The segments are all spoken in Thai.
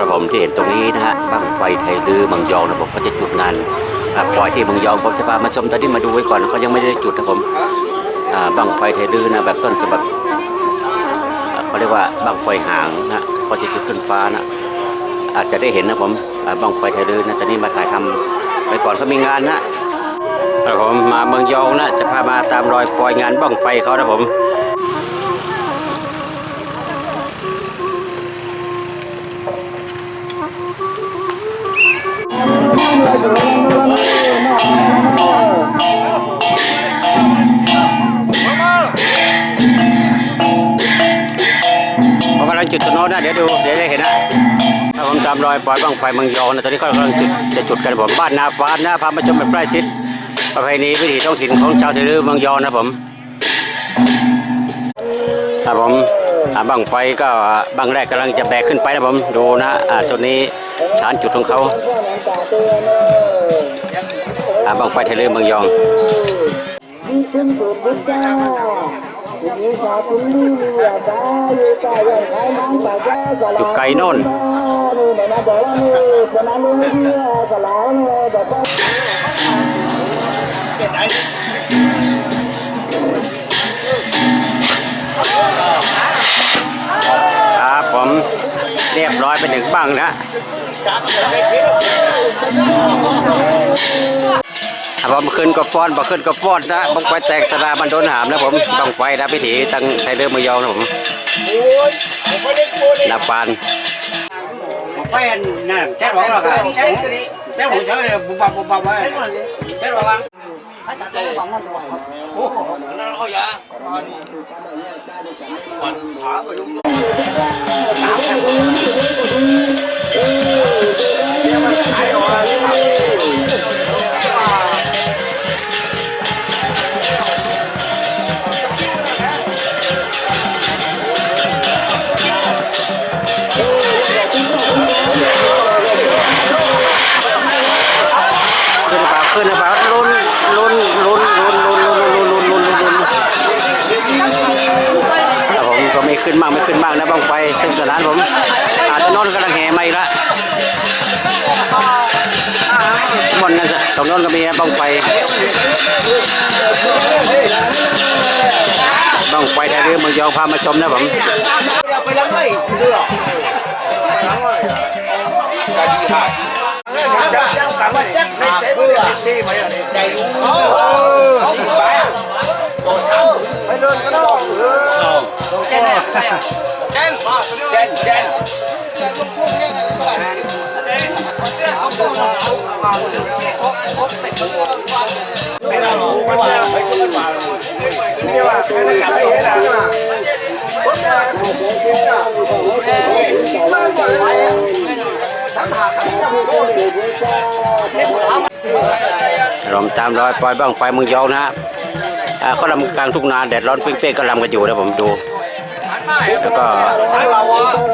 ครับผมที่เห็นตรงนี้นะฮะบั้งไฟไทยลือเมืองยองนะผมก็จะจุดงานปล่อยที่เมืองยองผมจะพามาชมตอนนี้มาดูไว้ก่อนเขายังไม่ได้จุดนะผมอ่าบั้งไฟไทยลือนะแบบต้นฉบับเขาเรียกว่าบั้งไฟหางนะเขาจะจุดขึ้นฟ้านะอาจจะได้เห็นนะผมอ่าบั้งไฟไทยลือนะตอนนี้มาถ่ายทำไปก่อนเขามีงานนะครับผมมาเมืองยองนะจะพามาตามรอยปล่อยงานบั้งไฟเขานะผม ผมกำลังจุดตัวโน้ตนะเดี๋ยวดูเดี๋ยวได้เห็นนะถ้าผมตามรอยปล่อยบังไฟเมืองยองนะตอนนี้ก็กำลังจุดจะจุดกันผมบ้านนาฟ้านะพามาชมแบบใกล้ชิดประเพณีวิถีท้องถิ่นของชาวไทยลือเมืองยองนะผมครับผมอ่าบังไฟก็บังแรกกำลังจะแบกขึ้นไปนะผมดูนะอ่าตัวนี้ฐานจุดของเขา อาบังไฟทะเลเมืงยองจุ๊กอยู่ไก่นนท์ครับผม เรียบร้อยไปถึงบังนะถ้าผมขึ้นก็ฟ้อนบ่ขึ้นก็ฟ้อนนะบังไฟแตกสลามันโดนหามนะผมบังไฟนะพิธีตั้งไทยเรือมายองนะผมนาฟานไฟนั่นแค่บอกหรอกครับแค่ผมเฉยบุบบับบุบบับไว้แค่บอกว่าขึ้นหรือเปล่าขึ้นหรื อเปล่าลุ้นลุ้นลุ้นลุ้นลุ้นลุ้นลุ้นลุ้นลุ้นลุ้นลุ้นครับผมก็ไม่ขึ้นมากไม่ขึ้นมากนะบังไฟซึ่งสนานผม นต์นั่นสิตรงโน้นก็มีนะบังไฟบังไฟไทยเรือเมืองยองพามาชมนะผม ตามรอยปล่อยบ้างไฟมืองยองนะฮะอาเขาลำกลางทุ่งนาแดดร้อนเปรี้ยงๆก็ลำกันอยู่นะผมดู แล้วก็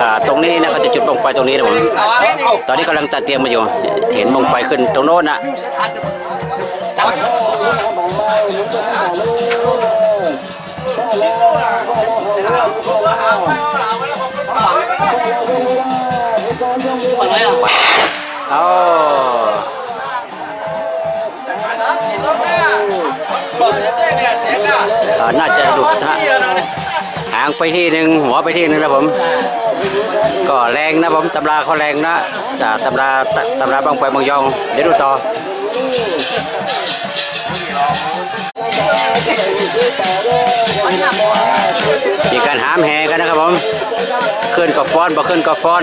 อาตรงนี้นะเขาจะจุดบ้างไฟตรงนี้นะผมตอนนี้กำลังตัดเตรียมมาอยู่ เห็นบ้างไฟขึ้นตรงโน้นนะเอา น่าจะหลุดนะหางไปที่หนึ่งหัวไปที่หนึ่งนะผม ก็แรงนะผมตำราเขาแรงนะแต่ตำราตำราบางไฟบางยอง เดี๋ยวดูต่อมีการหามแห่กันนะครับผมขึ้นกับฟ้อนบ่ขึ้นกับฟ้อน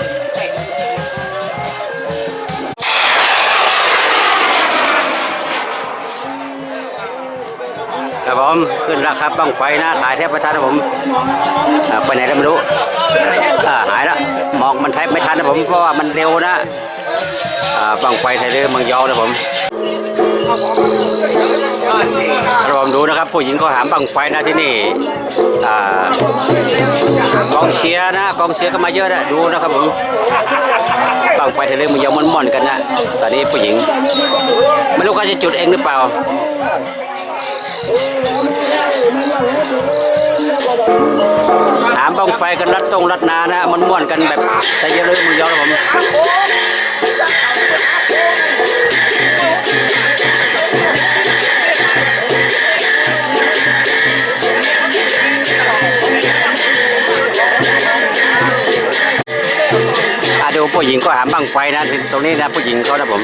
ครับผมขึ้นแล้วครับบังไฟนะถ่ายแทบไม่ทันนะผมไปไหนแล้วไม่รู้หายแล้วมองมันแทบไม่ทันนะผมเพราะว่ามันเร็วนะอ่าบังไฟไทยเรือเมืองยอนะผมครับผมดูนะครับ ผู้หญิงเขาหามบังไฟนะที่นี่กองเชียร์นะกองเชียร์ก็มาเยอะนะดูนะครับผมบังไฟทยเรือเมืองยองม่อนๆกันนะตอนนี้ผู้หญิงไม่รู้เขาจะจุดเองหรือเปล่า ถามบ้องไฟกันรัดตรงรัดนานะ มันม่วนกันแบบแต่เยอะเลยมึงยอมนผมดูผู้หญิงก็หามบ้างไฟนะตรงนี้นะผู้หญิงเขานะผม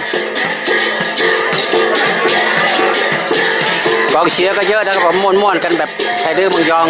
องเชียร์ก็เยอะนะครับผมม่วนๆกันแบบไทเดอร์เมึงยอง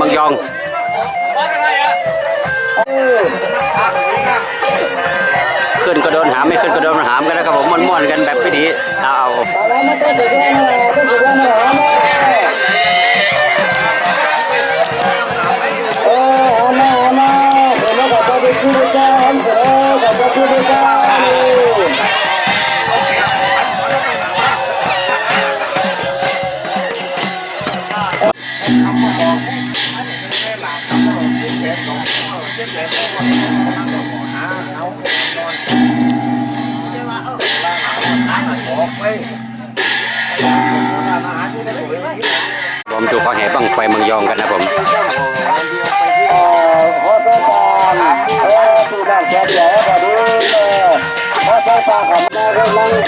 ม่วน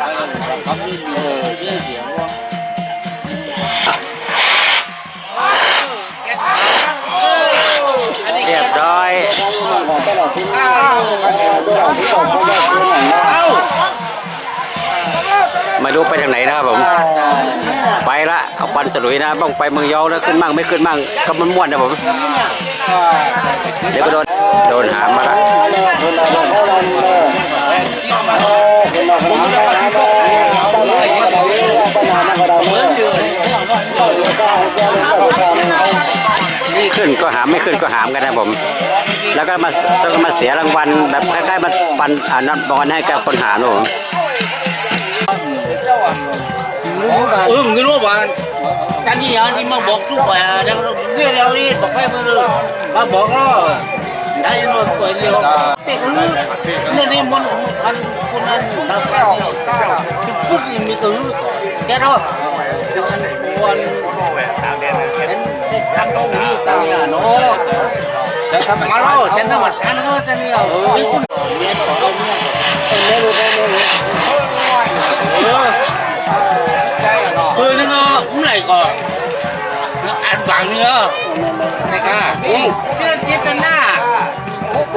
เขาไม่มียเสียงว่อยมาดูไปทางไหนนะครับผม ไปละ เอาปันสลุยนะบ้องไปเมืองยอนแล้วขึ้นมั่งไม่ขึ้นมั่งก็มันม่วนนะผม เดี๋ยวก็โดน โดนหามาละ ขึ้นก็หามไม่ขึ้นก็หามกันนะผม แล้วก็มาต้องมาเสียรางวัลแบบคล้ายๆมาปันอ่านับบอลให้กับคนหามนะผม ừ người nó bảo cái gì à đi mà bọc lúc phải đang nghe leo đi bọc phải mà rồi mà bọc nó đây nó phải liều cái cứ nên đi muốn ăn con ăn nó phải liều cái phút gì mới cứ cái đó đừng ăn con cái ăn đâu như tao nhà nó mà nó sẽ nó mà sáng nó sẽ nhiều cái con miền của ông Ừ. คื ฉันควรโนนตามเด่นต้งยี้ตั้อย่างโน้ตแล้วทำมาแล้วเส้นธรรมศาสตร์ก็จะเนี่เออเมีอานี่ยไอุ่อุ้มไหลก่อนอันบางเนื้อใช่ค่ะชื่อจิตนาโอ้โห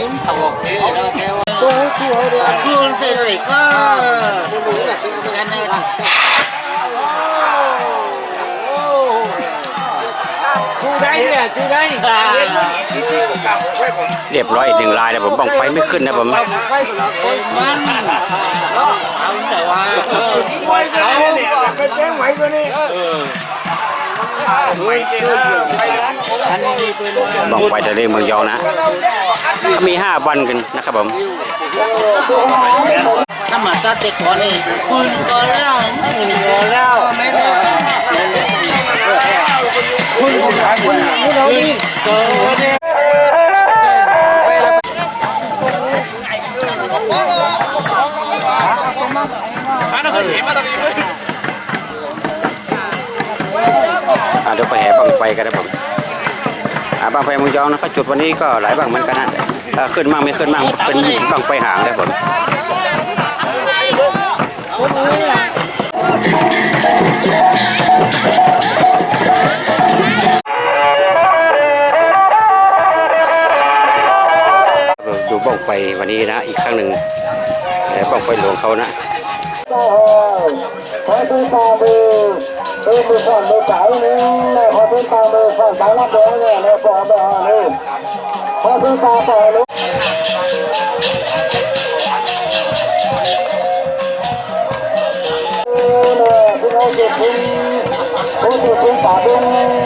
นิ้วถกนี่แล้วแกว่า cô hút chú hơi đi คือเตะเลยก็ cô nghĩ là cái แค่นี้ละ chú đấy nè chú đấy เรียบร้อยอีกหนึ่งลายแล้วผมบ้องไฟไม่ขึ้นนะผม quay của nó มันเอาแต่ว่าเอาอันนี้มีปืนบ้องไฟทะเลเมืองยองนะเขามีห้าวันกันนะครับผมถ้ามาตัดเด็กก่อนนี่คืนก่อนแล้วคืนก่อนแล้วไม่ได้ คุณคุณคุณเราดิเกิดอ่าเดี๋ยวไปแห่บังไฟกันนะผมอ่าบังไฟมืองยองนะเขาจุดวันนี้ก็หลายบังเหมือนกันนะขึ้นมั่งไม่ขึ้นมั่งเป็นบังไฟหางนะผมดู บ้องไฟวันนี้นะอีกครั้งหนึ่งแบ้องไฟหลวงเขานะพอที่ตามือคือมือฝั่งมือสายนึ่งพอที่ตามือฝั่งสายรับเดินเนี่ยในฝั่อหานี่พอที่ตาปล่อยลุกคุณเราจุดคุณคุณจุดคุณตาดึง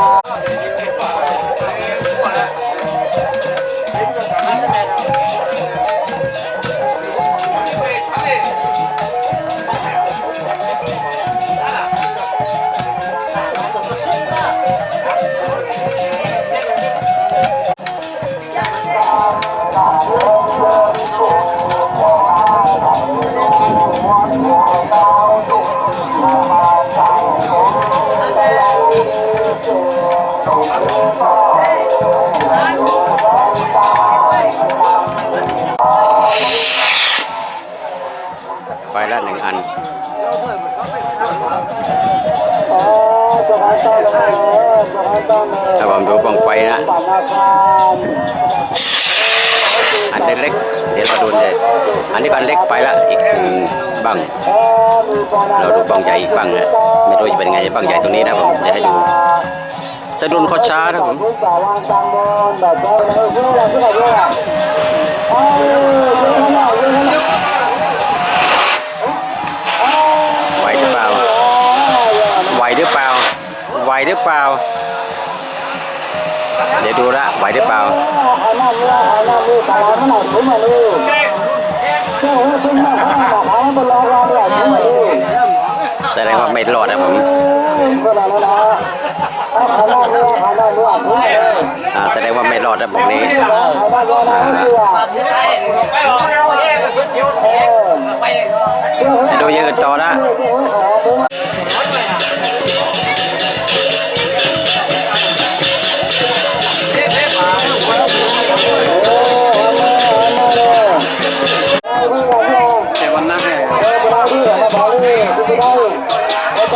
นเล็กเดี๋ยวเราดูเลยอันนี้ก็อันเล็กไปละอีกหนึ่งบังเราดูบังใหญ่อีกบังนะไม่รู้จะเป็นไงบังใหญ่ตรงนี้นะผมเดี๋ยวให้ดูสะดุนเขาช้านะผมไหวหรือเปล่าไหวหรือเปล่าไหวหรือเปล่า เดี๋ยวดูละไหวหรือเปล่า แสดงว่าไม่รอดนะผมแสดงว่าไม่รอดนะผมนี้ดูยืนต่อนะ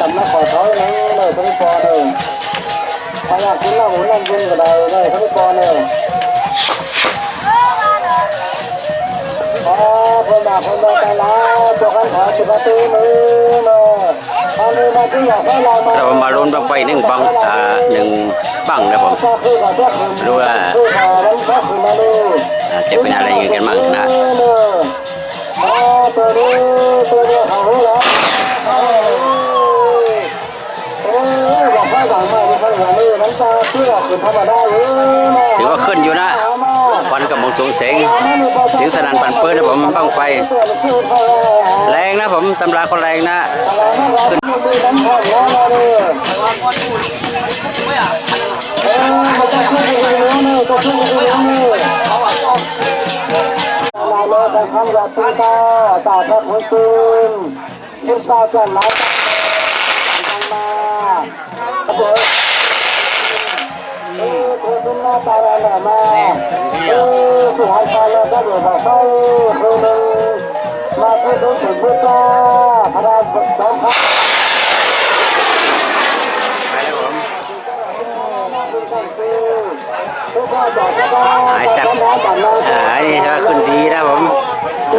ตำนักขอตัวกันขอเลยนักขอเลยทั้งปอเลยพยายามกินเหล้าหมูนั่งกินก็ได้เลยทั้งปอเลยอ๋อคนดาคนดาแต่ละตัวกันขอจุกตีมือเลยตอนนี้มาที่อยากให้เรามาเรามาลุ้นบังไฟหนึ่งบังอ่าหนึ่งบังนะผมคือกับเพื่อนรู้ว่าจะเป็นอะไรยังไงกันบ้างนะอ๋อตัวนี้ตัวนี้เขารู้แล ถือว่าขึ้นอยู่นะควันกับมงชงเสงเสียงสนั่นปั่นเปื้อนนะผมบังไฟ แรงนะผมตำราคนแรงนะขึ้นมือน้ำพองแล้วมาเลยเออมาจะขึ้นไปแล้วเนี่ยจะขึ้นไปแล้วเนี่ยมาเลยแต่คำรักตาตาทับหัวคืนคิดตาจะหมายทางมาเบิดเออเธอเป็น หน้าตามาเออผู้หายตาแล้วก็เดี๋ยวบอกเขาคือหนึ่งมาเพื่ดูถึงพุทธะพระราชารไปแล้วผมหายแซ่บอ่าอันนี้ก็ขึ้นดีนะผม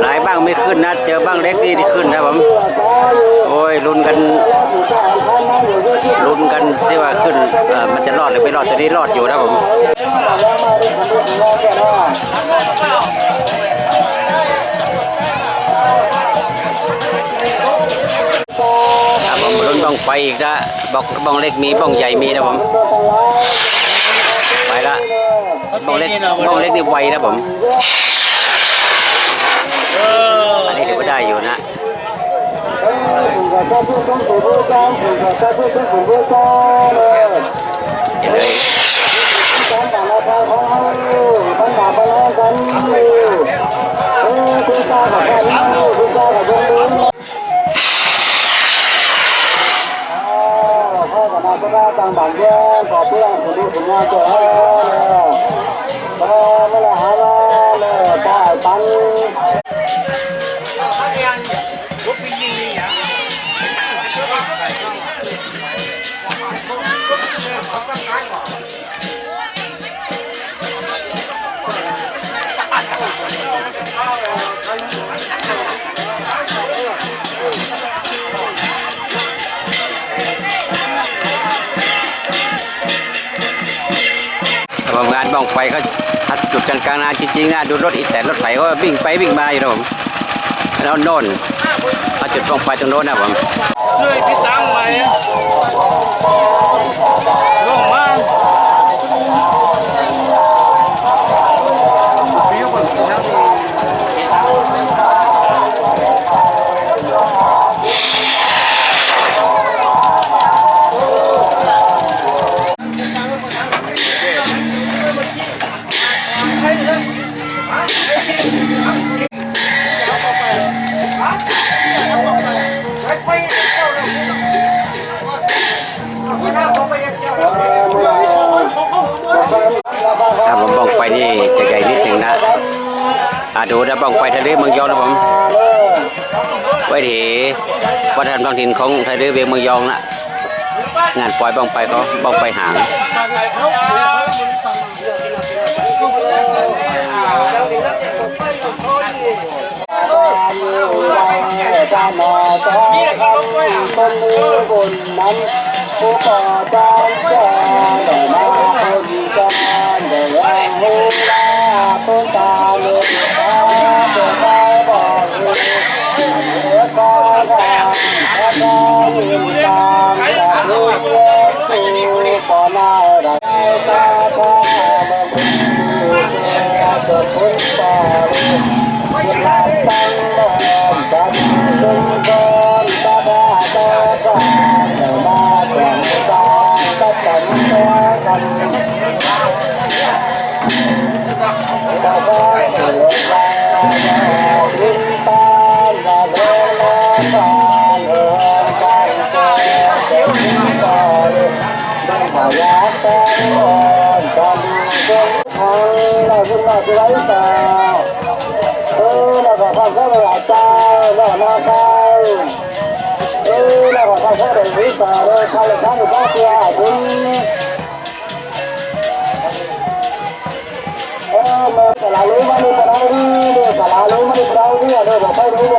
หลายบ้างไม่ขึ้นนะ เจอบ้างเล็กนี่ที่ขึ้นนะผม โอ้ยลุ้นกัน ลุ้นกันที่ว่าขึ้นเอ่อมันจะรอดหรือไม่รอดตอนนี้รอดอยู่นะผมครับผมลุ้นบ้างไฟอีกนะบอกบ้างเล็กมีบ้างใหญ่มีนะผมไปละบ้างเล็กบ้างเล็กนี่ไวนะผมอันนี้ถือว่าได้อยู่นะ เดี๋ยวเลยต่างบางแย่ขอเพื่อนคุณดูคุณงานตัวเออ ลางนาจริงๆนะดูรถอีแต่รถไถก็วิ่งไปวิ่งมาอยู่นะผมแล้วโน่นเขาจุดตรงไปตรงโน้นนะผมช่วยพี่ตังไหม ปล่อยบ้องไปเขาบ้องไปหางมีอะไรกินลงด้วยอะมันมือบนนั้นผู้ก่อจานแจ้ Kalau mana tahu, kalau mana tahu, ada apa tahu.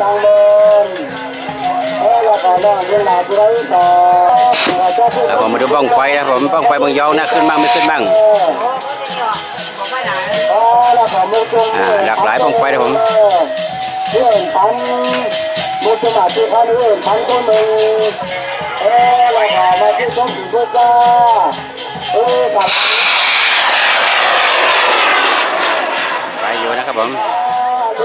ต่อจังเดินเออแล้วก็แล้วยิงหลาที่ไว้ต่อเจ้าผู้แล้วผมมาดูบ้องไฟนะผมบ้องไฟบางยองนะขึ้นบ้างไม่ขึ้นบ้างอ่าหลากหลายบ้องไฟนะผมเพื่อนพันมุกจุงมาที่พันเพื่อนพันคนหนึ่งเออแล้วก็มาที่ต้องถึงก็จ้าเออกับไปอยู่นะครับผม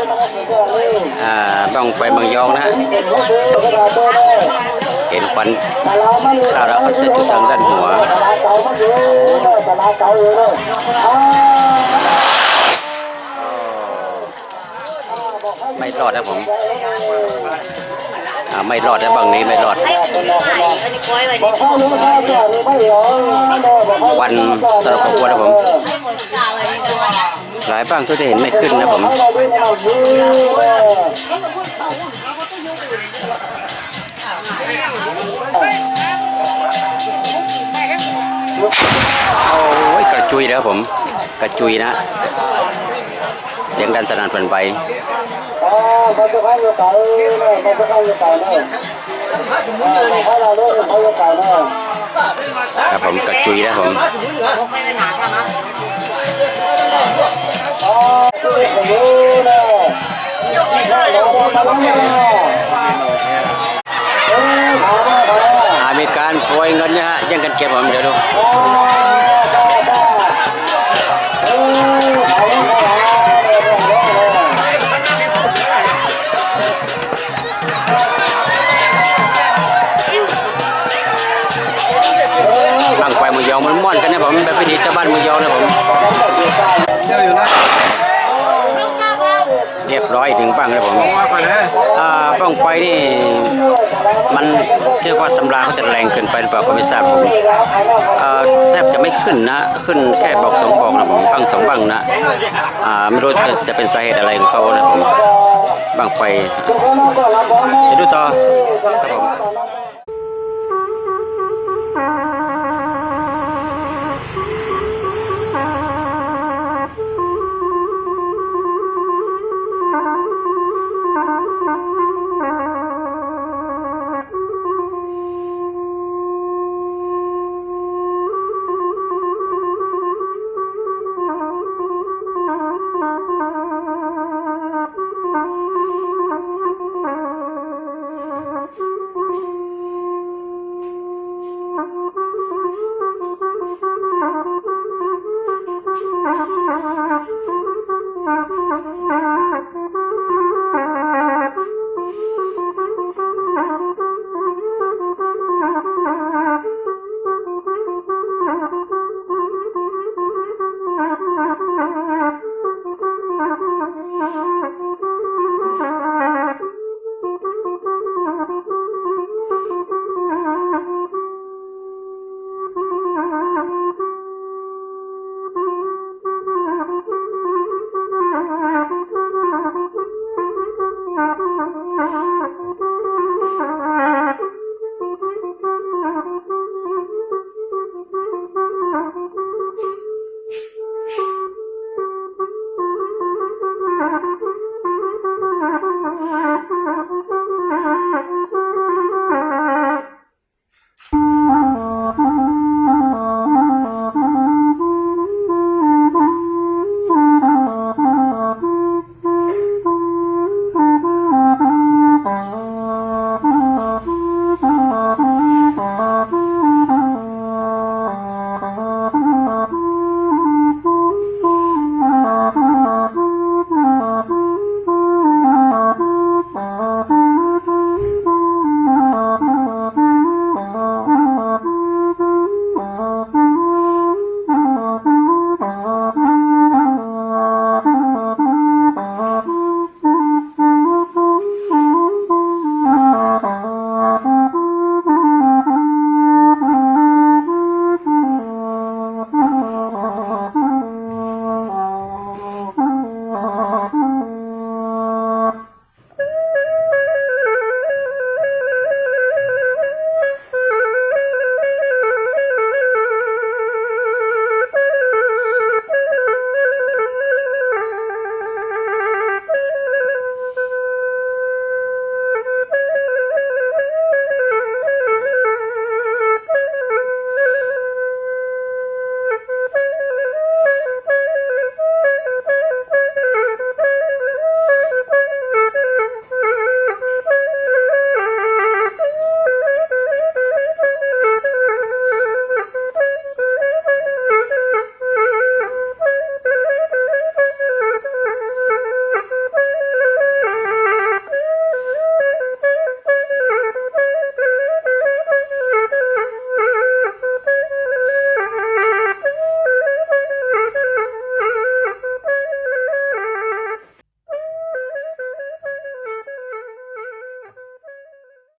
องมันก็เป็นเรื่องนี้อ่าบ้องไฟบางยองนะฮะเป็นผู้ดูกระดาษตัวนี้เห็นควันตลาดมันข้าวแล้วเขาจะจุดทางด้านหัวตลาดเก่ามันอยู่ตลาดเก่าอยู่เลยอ่าไม่รอดนะผมอ่าไม่รอดนะบางนี้ไม่รอดบอกเขารู้เขาแก่รู้ไม่เหรอบอกเขาวันตลกกวนนะผม หลายบ้างก็จะเห็นไม่ขึ้นนะผม โอ้ยกระจุยแล้วผม กระจุยนะ เสียงดันสนั่นฝันไปครับผมกระจุยนะผม อ๋อดูอย่างนี้เนี่ยเราดูมันเนี่ยเออถามว่าถามว่าอ่ามีการโปรยเงินนะฮะย่งกันเก็บผมเดี๋ยวดู ร้อยถึงบ้างนะผมมาก่อนเลยอ่าบ้องไฟนี่มันเรียกว่าตำราเขาจะแรงเกินไปหรือเปล่าก็ไม่ทราบผมอ่าแทบจะไม่ขึ้นนะ ขึ้นแค่บอกสองบอกนะผมบ้างสองบ้างนะอ่าไม่รู้จะจะเป็นสาเหตุอะไรของเขานะผมบ้างไฟจะดูต่อครับผม